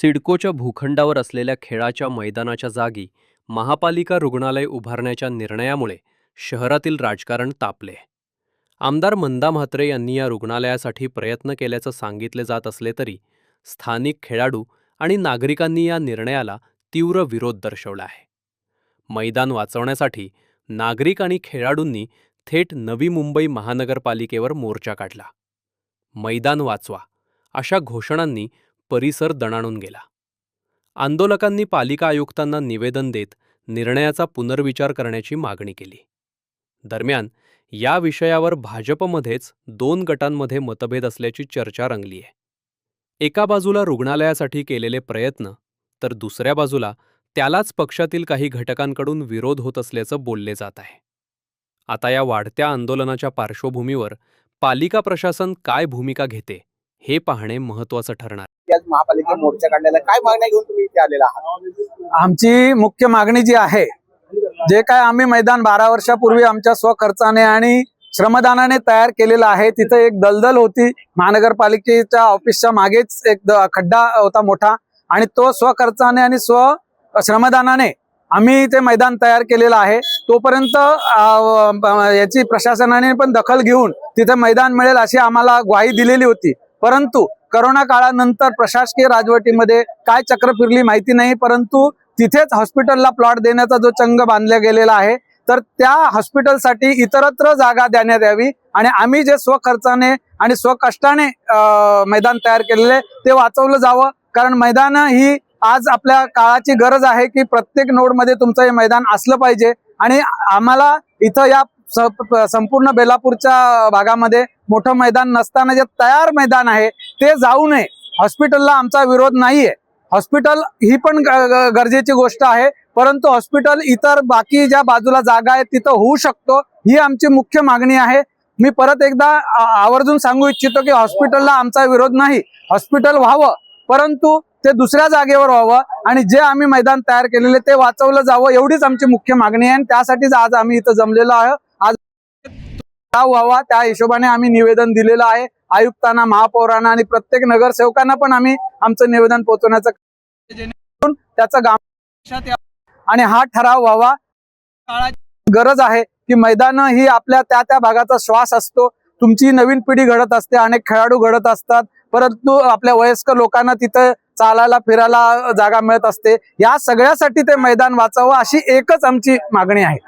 सिडकोच्या भूखंडावर असलेल्या खेळाच्या मैदानाच्या जागी महापालिका रुग्णालय उभारण्याच्या निर्णयामुळे शहरातील राजकारण तापले. आमदार मंदा म्हात्रे यांनी या रुग्णालयासाठी प्रयत्न केल्याचं सांगितले जात असले तरी स्थानिक खेळाडू आणि नागरिकांनी या निर्णयाला तीव्र विरोध दर्शवला आहे. मैदान वाचवण्यासाठी नागरिक आणि खेळाडूंनी थेट नवी मुंबई महानगरपालिकेवर मोर्चा काढला. मैदान वाचवा अशा घोषणांनी परिसर दणाणून गेला. आंदोलकांनी पालिका आयुक्तांना निवेदन देत निर्णयाचा पुनर्विचार करण्याची मागणी केली. दरम्यान या विषयावर भाजपमध्येच दोन गटांमध्ये मतभेद असल्याची चर्चा रंगली आहे. एका बाजूला रुग्णालयासाठी केलेले प्रयत्न तर दुसऱ्या बाजूला त्यालाच पक्षातील काही घटकांकडून विरोध होत असल्याचं बोलले जात आहे. आता या वाढत्या आंदोलनाच्या पार्श्वभूमीवर पालिका प्रशासन काय भूमिका घेते हे पाहणे महत्त्वाचं ठरणार आज महापालिका मोर्चा काढलेला काय मागण्या घेऊन तुम्ही इथे आलेला आहात? आमची मुख्य मागणी जी आहे जे काय आम्ही मैदान बारा वर्षापूर्वी आमच्या स्वखर्चाने आणि श्रमदानाने तयार केलेलं आहे तिथे एक दलदल होती. महानगरपालिकेच्या ऑफिसच्या मागेच एक खड्डा होता मोठा आणि तो स्वखर्चाने आणि स्व श्रमदानाने आम्ही ते मैदान तयार केलेलं आहे. तोपर्यंत याची प्रशासनाने पण दखल घेऊन तिथे मैदान मिळेल अशी आम्हाला ग्वाही दिलेली होती. परंतु करोना काळानंतर प्रशासकीय राजवटीमध्ये काय चक्र फिरली माहिती नाही परंतु तिथेच हॉस्पिटलला प्लॉट देण्याचा जो चंग बांधला गेलेला आहे तर त्या हॉस्पिटलसाठी इतरत्र जागा देण्यात यावी आणि आम्ही जे स्वखर्चाने आणि स्वकष्टाने मैदान तयार केलेले ते वाचवलं जावं. कारण मैदान ही आज आपल्या काळाची गरज आहे की प्रत्येक नोडमध्ये तुमचं हे मैदान असलं पाहिजे. आणि आम्हाला इथं या संपूर्ण बेलापूरच्या भागामध्ये मोठं मैदान नसताना जे तयार मैदान आहे ते जाऊ नये. हॉस्पिटलला आमचा विरोध नाहीये. हॉस्पिटल ही पण गरजेची गोष्ट आहे परंतु हॉस्पिटल इतर बाकी ज्या बाजूला जागा आहे तिथं होऊ शकतो ही आमची मुख्य मागणी आहे. मी परत एकदा आवर्जून सांगू इच्छितो की हॉस्पिटलला आमचा विरोध नाही. हॉस्पिटल व्हावं परंतु ते दुसऱ्या जागेवर व्हावं आणि जे आम्ही मैदान तयार केलेले ते वाचवलं जावं एवढीच आमची मुख्य मागणी आहे आणि त्यासाठीच आज आम्ही इथं जमलेलो आहे. आज व्हावा त्या हिशोबाने आम्ही निवेदन दिलेलं आहे. आयुक्तांना महापौरांना आणि प्रत्येक नगरसेवकांना पण आम्ही आमचं निवेदन पोहोचवण्याचं त्याचा त्याचं आणि हा ठराव व्हावा. गरज आहे की मैदान ही आपल्या त्या त्या भागाचा श्वास असतो. तुमची नवीन पिढी घडत असते अनेक खेळाडू घडत असतात. परंतु आपल्या वयस्कर लोकांना तिथं चालायला फिरायला जागा मिळत असते. या सगळ्यासाठी ते मैदान वाचावं अशी एकच आमची मागणी आहे.